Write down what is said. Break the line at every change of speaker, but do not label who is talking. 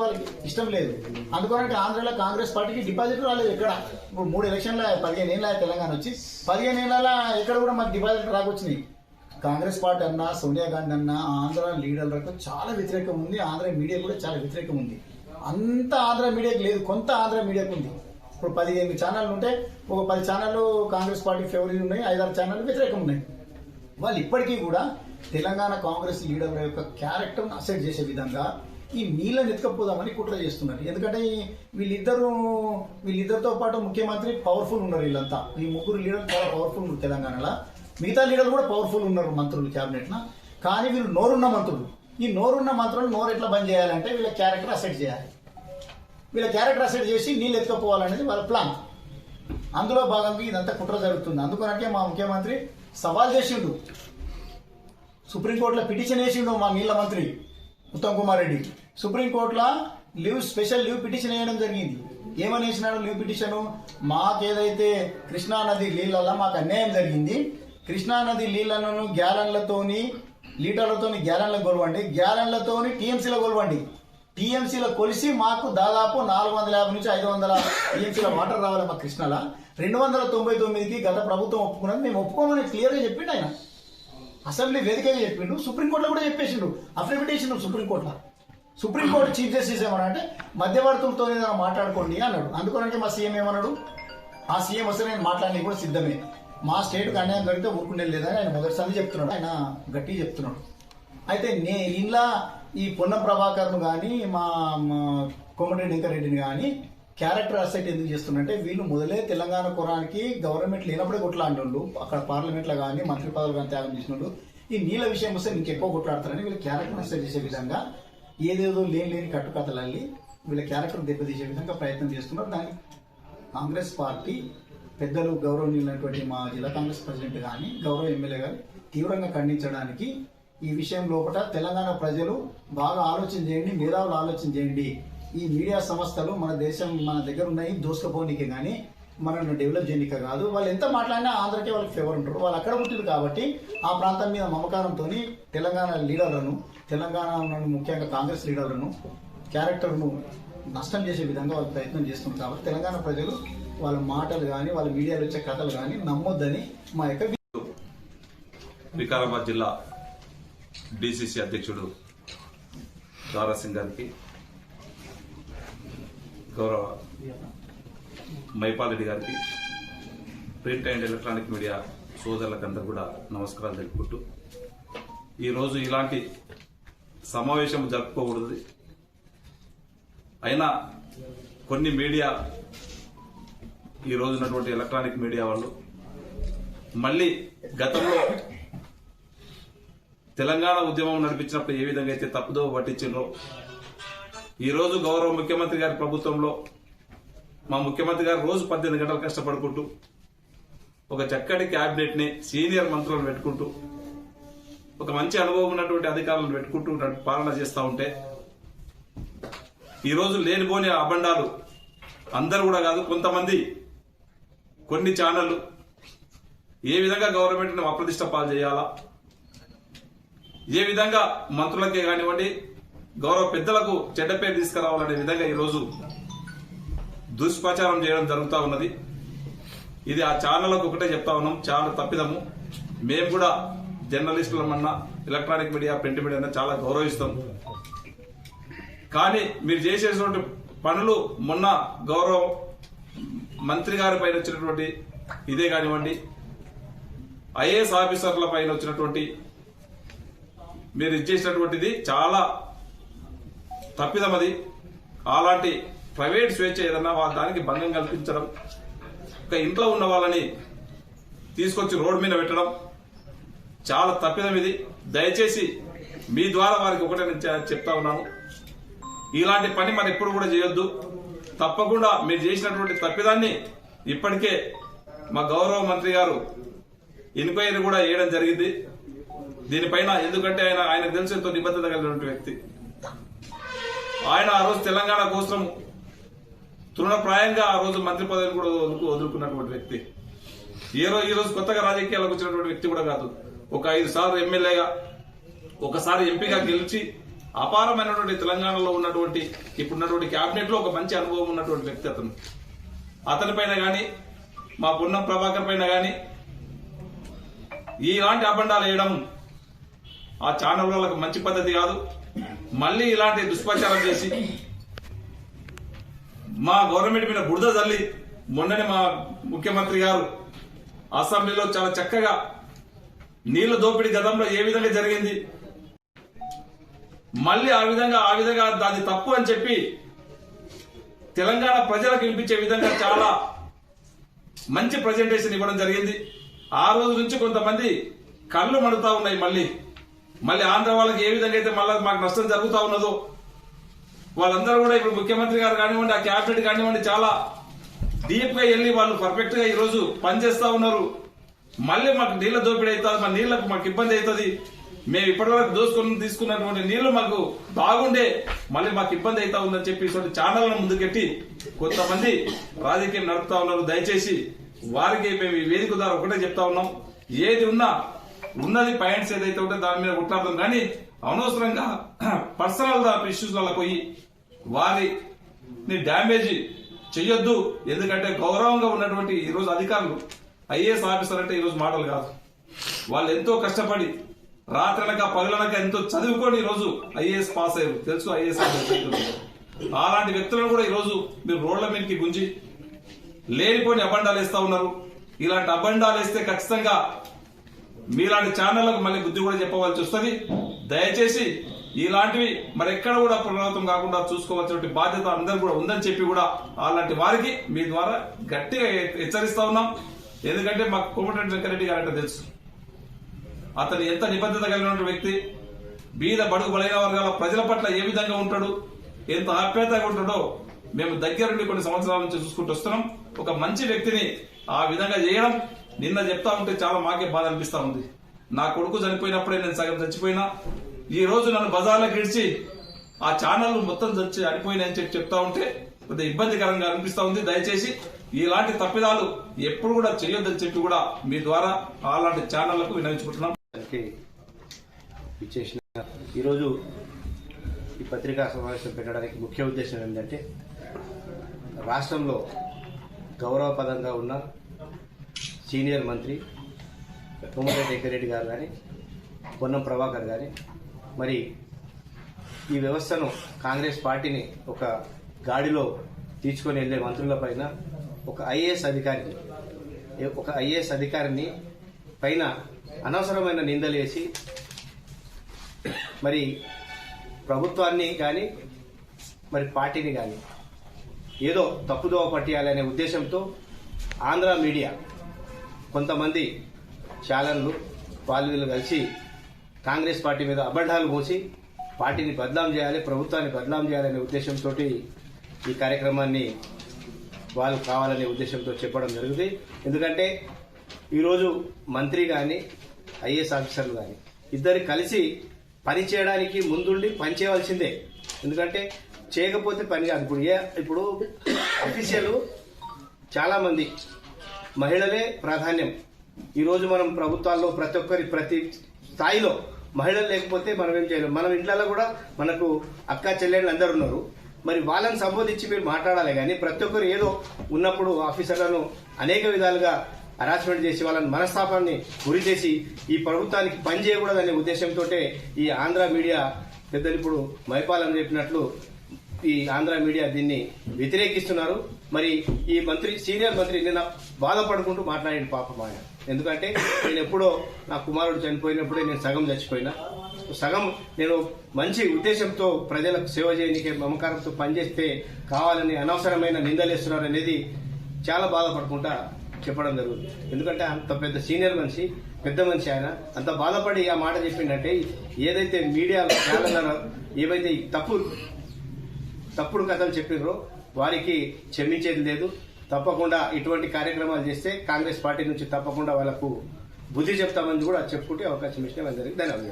వాళ్ళకి ఇష్టం లేదు. అందుకోనంటే ఆంధ్రలో కాంగ్రెస్ పార్టీకి డిపాజిట్ రాలేదు ఎక్కడ? ఇప్పుడు మూడు ఎలక్షన్ల పదిహేను ఏళ్ళ తెలంగాణ వచ్చి పదిహేను ఏళ్ళ ఎక్కడ కూడా మాకు డిపాజిట్ రాకొచ్చినాయి. కాంగ్రెస్ పార్టీ అన్నా సోనియా గాంధీ అన్నా ఆంధ్ర లీడర్లకు చాలా వ్యతిరేకం ఉంది. ఆంధ్ర మీడియా కూడా చాలా వ్యతిరేకం ఉంది. అంత ఆంధ్ర మీడియాకి లేదు. కొంత ఆంధ్ర మీడియాకు ఉంది. ఇప్పుడు పదిహేను ఛానళ్ళు ఉంటే ఒక పది ఛానళ్ళు కాంగ్రెస్ పార్టీ ఫేవరెట్ ఉన్నాయి ఐదారు ఛానళ్ళు వ్యతిరేకం ఉన్నాయి. వాళ్ళు ఇప్పటికీ కూడా తెలంగాణ కాంగ్రెస్ లీడర్ల యొక్క క్యారెక్టర్ను అసెట్ చేసే విధంగా ఈ నీళ్ళని ఎత్తుకపోదామని కుట్ర చేస్తున్నారు. ఎందుకంటే వీళ్ళిద్దరు వీళ్ళిద్దరితో పాటు ముఖ్యమంత్రి పవర్ఫుల్ ఉన్నారు వీళ్ళంతా. ఈ ముగ్గురు లీడర్లు చాలా పవర్ఫుల్ ఉన్నారు తెలంగాణలో. మిగతా లీడర్లు కూడా పవర్ఫుల్ ఉన్నారు మంత్రులు క్యాబినెట్లో. కానీ వీళ్ళు నోరున్న మంత్రులు. ఈ నోరున్న మంత్రులు నోరు ఎట్లా బంద్ చేయాలంటే వీళ్ళ క్యారెక్టర్ అసెట్ చేయాలి. వీళ్ళ క్యారెక్టర్ అసెట్ చేసి నీళ్ళు ఎత్తుకపోవాలనేది వాళ్ళ ప్లాన్ అందులో భాగంగా ఇదంతా కుట్ర జరుగుతుంది. అందుకనంటే మా ముఖ్యమంత్రి సవాల్ చేసిండు. సుప్రీంకోర్టులో పిటిషన్ వేసిండు మా నీళ్ళ మంత్రి ఉత్తమ్ కుమార్ రెడ్డి. సుప్రీంకోర్టులో లీవ్ స్పెషల్ లీవ్ పిటిషన్ వేయడం జరిగింది. ఏమని వేసినాడు లీవ్ పిటిషన్? మాకేదైతే కృష్ణా నది నీళ్ళల్లో మాకు అన్యాయం జరిగింది. కృష్ణా నది నీళ్ళను గ్యాలన్లతోని లీటర్లతోని గ్యాలన్లకు కొలవండి. గ్యాలన్లతోని టీఎంసీలో కొలవండి. టీఎంసీలో కొలిసి మాకు దాదాపు నాలుగు వందల యాభై నుంచి ఐదు వందల టీఎంసీల వాటర్ రావాలి మా కృష్ణలో. రెండు వందల తొంభై తొమ్మిదికి గత ప్రభుత్వం ఒప్పుకున్నది. మేము ఒప్పుకోమని క్లియర్గా చెప్పిండు ఆయన. అసెంబ్లీ వేదికగా చెప్పిండు. సుప్రీంకోర్టులో కూడా చెప్పేసిండు. అఫిడవిట్ వేసిండు సుప్రీంకోర్టులో. సుప్రీంకోర్టు చీఫ్ జస్టిస్ ఏమన్నాడంటే మధ్యవర్తులతో ఏదైనా మాట్లాడుకోండి అన్నాడు. అందుకోనంటే మా సీఎం ఏమన్నాడు? ఆ సీఎం వస్తే నేను మాట్లాడడానికి కూడా సిద్ధమే. మా స్టేట్కి అన్యాయం జరిగితే ఊరుకుండే లేదని ఆయన మొదటిసారి చెప్తున్నాడు. ఆయన గట్టిగా చెప్తున్నాడు. అయితే నే ఇంట్లో ఈ పొన్నం ప్రభాకర్ను కానీ మా మా కోమటిరెడ్డి వెంకరెడ్డిని కానీ క్యారెక్టర్ అసెట్ ఎందుకు చేస్తున్నట్టే వీళ్ళు మొదలే తెలంగాణ కురానికి గవర్నమెంట్ లేనప్పుడే కొట్లాడినోళ్ళు. అక్కడ పార్లమెంట్లో కానీ మంత్రి పదవులు కానీ త్యాగం చేసినోళ్ళు. ఈ నీళ్ళ విషయం వస్తే ఇంకెక్కువ కొట్లాడతారని వీళ్ళు క్యారెక్టర్ అసెట్ చేసే విధంగా ఏదేదో లేని లేని కట్టుకథలు అల్లి వీళ్ళ క్యారెక్టర్ దెబ్బతీసే విధంగా ప్రయత్నం చేస్తున్నారు. దానికి కాంగ్రెస్ పార్టీ పెద్దలు గౌరవనీయులైనటువంటి మా జిల్లా కాంగ్రెస్ ప్రెసిడెంట్ కానీ గౌరవ ఎమ్మెల్యే గారు తీవ్రంగా ఖండించడానికి ఈ విషయం లోపల తెలంగాణ ప్రజలు బాగా ఆలోచన చేయండి మేధావులు ఆలోచన చేయండి. ఈ మీడియా సంస్థలు మన దేశం మన దగ్గర ఉన్నాయి దోసుకపోనీకే కానీ మనల్ని డెవలప్ చేయనిక కాదు. వాళ్ళు ఎంత మాట్లాడినా ఆంధ్రకే వాళ్ళకి ఫేవర్ ఉంటారు. వాళ్ళు అక్కడ పుట్టిరు కాబట్టి ఆ ప్రాంతం మీద మమకారంతో తెలంగాణ లీడర్లను తెలంగాణ ముఖ్యంగా కాంగ్రెస్ లీడర్లను క్యారెక్టర్ను నష్టం చేసే విధంగా వాళ్ళు ప్రయత్నం చేస్తున్నారు కాబట్టి తెలంగాణ ప్రజలు వాళ్ళ మాటలు కానీ వాళ్ళ మీడియాలో వచ్చే కథలు కానీ నమ్మొద్దని మా యొక్క
వికారాబాద్ జిల్లా డిసిసి అధ్యక్షుడు దారా సింగ్ గారికి గౌరవ మైపాల్ రెడ్డి గారికి ప్రింట్ అండ్ ఎలక్ట్రానిక్ మీడియా సోదరులకందరూ కూడా నమస్కారాలు తెలుపుకుంటూ ఈరోజు ఇలాంటి సమావేశం జరుపుకోకూడదు. అయినా కొన్ని మీడియా ఈ రోజునటువంటి ఉన్నటువంటి ఎలక్ట్రానిక్ మీడియా వాళ్ళు మళ్ళీ గతంలో తెలంగాణ ఉద్యమం నడిపించినప్పుడు ఏ విధంగా అయితే తప్పుదో పట్టించిండ్రో ఈరోజు గౌరవ ముఖ్యమంత్రి గారి ప్రభుత్వంలో మా ముఖ్యమంత్రి గారు రోజు పద్దెనిమిది గంటలు కష్టపడుకుంటూ ఒక చక్కటి క్యాబినెట్ని సీనియర్ మంత్రులను పెట్టుకుంటూ ఒక మంచి అనుభవం ఉన్నటువంటి అధికారులను పెట్టుకుంటూ పాలన చేస్తూ ఉంటే ఈరోజు లేనిపోని అబండాలు అందరూ కూడా కాదు కొంతమంది కొన్ని ఛానళ్ళు ఏ విధంగా గవర్నమెంట్ని అప్రతిష్ట పాలు చేయాలా ఏ విధంగా మంత్రులకే కానివ్వండి గౌరవ పెద్దలకు చెడ్డ పేరు తీసుకురావాలనే విధంగా ఈరోజు దుష్ప్రచారం చేయడం జరుగుతూ ఉన్నది. ఇది ఆ ఛానళ్ళకు ఒకటే చెప్తా ఉన్నాం. చాలా తప్పిదము. మేము కూడా జర్నలిస్టులమన్నా ఎలక్ట్రానిక్ మీడియా ప్రింట్ మీడియా చాలా గౌరవిస్తాం. కానీ మీరు చేసేటువంటి పనులు మొన్న గౌరవం మంత్రి గారి పైన వచ్చినటువంటి ఇదే కానివ్వండి ఐఏఎస్ ఆఫీసర్ల పైన వచ్చినటువంటి మీరు ఇచ్చేసినటువంటిది చాలా తప్పిదమది అలాంటి ప్రైవేట్ స్వేచ్ఛ ఏదన్నా వాళ్ళ దానికి భంగం కల్పించడం ఒక ఇంట్లో ఉన్న వాళ్ళని తీసుకొచ్చి రోడ్డు మీద పెట్టడం చాలా తప్పిదం ఇది. దయచేసి మీ ద్వారా వారికి ఒకటే నేను చెప్తా ఉన్నాను. ఇలాంటి పని మనం ఎప్పుడు కూడా చేయొద్దు. తప్పకుండా మీరు చేసినటువంటి తప్పిదాన్ని ఇప్పటికే మా గౌరవ మంత్రి గారు ఎంక్వైరీ కూడా వేయడం జరిగింది. దీనిపైన ఎందుకంటే ఆయన ఆయనకు తెలిసి ఎంతో నిబద్ధత కలిగినటువంటి వ్యక్తి. ఆయన ఆ రోజు తెలంగాణ కోసం తృణప్రాయంగా ఆ రోజు మంత్రి పదవిని కూడా వదులుకు వదులుకున్నటువంటి వ్యక్తి. ఈ రోజు ఈ రోజు కొత్తగా రాజకీయాలకు వచ్చినటువంటి వ్యక్తి కూడా కాదు. ఒక ఐదు సార్లు ఎమ్మెల్యేగా ఒకసారి ఎంపీగా గెలిచి అపారమైనటువంటి తెలంగాణలో ఉన్నటువంటి ఇప్పుడున్నటువంటి క్యాబినెట్లో ఒక మంచి అనుభవం ఉన్నటువంటి వ్యక్తి అతను. అతని పైన కానీ మా పున్న ప్రభాకర్ పైన కానీ ఇలాంటి అబండాలు వేయడం ఆ ఛానల్ వాళ్ళకు మంచి పద్ధతి కాదు. మళ్ళీ ఇలాంటి దుష్ప్రచారం చేసి మా గవర్నమెంట్ మీద బురద తల్లి మొన్ననే మా ముఖ్యమంత్రి గారు అసెంబ్లీలో చాలా చక్కగా నీళ్ళ దోపిడీ గతంలో ఏ విధంగా జరిగింది? మళ్ళీ ఆ విధంగా ఆ విధంగా అది తప్పు అని చెప్పి తెలంగాణ ప్రజలకు వినిపించే విధంగా చాలా మంచి ప్రజెంటేషన్ ఇవ్వడం జరిగింది. ఆ రోజు నుంచి కొంతమంది కళ్ళు మడుతా ఉన్నాయి మళ్ళీ. మళ్ళీ ఆంధ్ర వాళ్ళకి ఏ విధంగా అయితే మళ్ళీ మాకు నష్టం జరుగుతా ఉన్నదో వాళ్ళందరూ కూడా ఇప్పుడు ముఖ్యమంత్రి గారు కానివ్వండి ఆ క్యాబినెట్ కానివ్వండి చాలా డీప్గా వెళ్ళి వాళ్ళు పర్ఫెక్ట్గా ఈరోజు పనిచేస్తా ఉన్నారు. మళ్ళీ మాకు నీళ్ళ దోపిడీ అవుతుంది మా నీళ్ళకు మాకు ఇబ్బంది అవుతుంది. మేము ఇప్పటివరకు దోసుకొని తీసుకున్నటువంటి నీళ్ళు మాకు బాగుండే మళ్ళీ మాకు ఇబ్బంది అవుతా ఉందని చెప్పి ఇటువంటి ఛానళ్ళను ముందుకెట్టి కొంతమంది రాజకీయం నడుపుతా ఉన్నారు. దయచేసి వారికి మేము ఈ వేదిక ద్వారా ఒకటే చెప్తా ఉన్నాం. ఏది ఉన్నా ఉన్నది పాయింట్స్ ఏదైతే ఉంటే దాని మీద కొట్లాడతాం. కానీ అనవసరంగా పర్సనల్ ఇష్యూస్ వల్ల పోయి వారిని డ్యామేజ్ చెయ్యొద్దు. ఎందుకంటే గౌరవంగా ఉన్నటువంటి ఈరోజు అధికారులు ఐఏఎస్ ఆఫీసర్ అంటే ఈరోజు మాటలు కాదు. వాళ్ళు ఎంతో కష్టపడి రాత్రనక పగలనక ఎంతో చదువుకొని ఈరోజు ఐఏఎస్ పాస్ అయ్యారు. తెలుసు ఐఏఎస్ అలాంటి వ్యక్తులను కూడా ఈరోజు మీరు రోడ్ల మీదకి గుంజి లేనిపోని అబండాలు వేస్తా ఉన్నారు. ఇలాంటి అబండాలు వేస్తే ఖచ్చితంగా మీలాంటి ఛానళ్ళకు మళ్ళీ బుద్ధి కూడా చెప్పవలసి వస్తుంది. దయచేసి ఇలాంటివి మరెక్కడ కూడా పునరావృతం కాకుండా చూసుకోవాల్సిన బాధ్యత అందరూ కూడా ఉందని చెప్పి కూడా అలాంటి వారికి మీ ద్వారా గట్టిగా హెచ్చరిస్తా ఉన్నాం. ఎందుకంటే మాకు కోమటిరెడ్డి వెంకరెడ్డి అంటే తెలుసు. అతను ఎంత నిబద్ధత కలిగిన వ్యక్తి. బీద బడుగు బలైన వర్గాల ప్రజల పట్ల ఏ విధంగా ఉంటాడు ఎంత ఆప్యాయతగా ఉంటాడో మేము దగ్గరుండి కొన్ని సంవత్సరాల నుంచి చూసుకుంటూ వస్తున్నాం. ఒక మంచి వ్యక్తిని ఆ విధంగా చేయడం నిన్న చెప్తా ఉంటే చాలా మాకే బాధ అనిపిస్తా ఉంది. నా కొడుకు చనిపోయినప్పుడే నేను సగం చచ్చిపోయినా ఈ రోజు నన్ను బజార్లో గెలిచి ఆ ఛానల్ మొత్తం చచ్చి అడిపోయినాయని చెప్పి చెప్తా ఉంటే కొద్దిగా ఇబ్బందికరంగా అనిపిస్తా ఉంది. దయచేసి ఇలాంటి తప్పిదాలు ఎప్పుడు కూడా చేయొద్దని చెప్పి కూడా మీ ద్వారా అలాంటి ఛానళ్ళకు వినవించుకుంటున్నాం
దానికి ఈరోజు ఈ పత్రికా సమావేశం పెట్టడానికి ముఖ్య ఉద్దేశం ఏంటంటే రాష్ట్రంలో గౌరవపదంగా ఉన్న సీనియర్ మంత్రి కోమటిరెడ్డి వెంకరెడ్డి గారు కానీ పొన్నం ప్రభాకర్ కానీ మరి ఈ వ్యవస్థను కాంగ్రెస్ పార్టీని ఒక గాడిలో తీసుకొని వెళ్ళే మంత్రుల పైన ఒక ఐఏఎస్ అధికారిని ఒక ఐఏఎస్ అధికారిని పైన అనవసరమైన నిందలేసి మరి ప్రభుత్వాన్ని కానీ మరి పార్టీని కానీ ఏదో తప్పుదోవ పట్టియాలనే ఉద్దేశంతో ఆంధ్ర మీడియా కొంతమంది చాలన్లు వాళ్ళు వీళ్ళు కలిసి కాంగ్రెస్ పార్టీ మీద అబద్ధాలు పోసి పార్టీని బదనాం చేయాలి ప్రభుత్వాన్ని బదనాం చేయాలనే ఉద్దేశంతో ఈ కార్యక్రమాన్ని వాళ్ళు కావాలనే ఉద్దేశంతో చెప్పడం జరుగుతుంది. ఎందుకంటే ఈరోజు మంత్రి కానీ ఐఏఎస్ ఆఫీసర్లు కానీ ఇద్దరు కలిసి పని చేయడానికి ముందుండి పని చేయవలసిందే. ఎందుకంటే చేయకపోతే పని కాదు. ఇప్పుడు ఏ ఇప్పుడు అఫీషియల్ చాలామంది మహిళలే ప్రాధాన్యం. ఈరోజు మనం ప్రభుత్వాల్లో ప్రతి ఒక్కరి ప్రతి స్థాయిలో మహిళలు లేకపోతే మనం ఏం చేయలేం. మనం ఇంట్లో కూడా మనకు అక్క చెల్లెళ్ళు అందరు ఉన్నారు. మరి వాళ్ళని సంబోధించి మీరు మాట్లాడాలి కానీ ప్రతి ఒక్కరు ఏదో ఉన్నప్పుడు ఆఫీసర్లను అనేక విధాలుగా హరాస్మెంట్ చేసి వాళ్ళని మనస్తాపాన్ని గురి చేసి ఈ ప్రభుత్వానికి పని చేయకూడదనే ఉద్దేశంతో ఈ ఆంధ్ర మీడియా పెద్దలు ఇప్పుడు మైపాలని చెప్పినట్లు ఈ ఆంధ్ర మీడియా దీన్ని వ్యతిరేకిస్తున్నారు. మరి ఈ మంత్రి సీనియర్ మంత్రి నిన్న బాధపడుకుంటూ మాట్లాడి పాపం ఆయన. ఎందుకంటే నేను ఎప్పుడో నా కుమారుడు చనిపోయినప్పుడే నేను సగం చచ్చిపోయినా. సగం నేను మంచి ఉద్దేశంతో ప్రజలకు సేవ చేయడానికి మమకారంతో పనిచేస్తే కావాలని అనవసరమైన నిందలేస్తున్నారు అనేది చాలా బాధపడుకుంటా చెప్పడం జరుగుతుంది. ఎందుకంటే అంత పెద్ద సీనియర్ మనిషి పెద్ద మనిషి ఆయన. అంత బాధపడి ఆ మాట చెప్పిందంటే ఏదైతే మీడియా ఛానల్ ఏవైతే తప్పు తప్పుడు కథలు చెప్పినో వారికి క్షమించేది లేదు. తప్పకుండా ఇటువంటి కార్యక్రమాలు చేస్తే కాంగ్రెస్ పార్టీ నుంచి తప్పకుండా వాళ్ళకు బుద్ధి చెప్తామని కూడా చెప్పుకుంటే అవకాశం ఇచ్చిన అందరికీ ధన్యవాదాలు.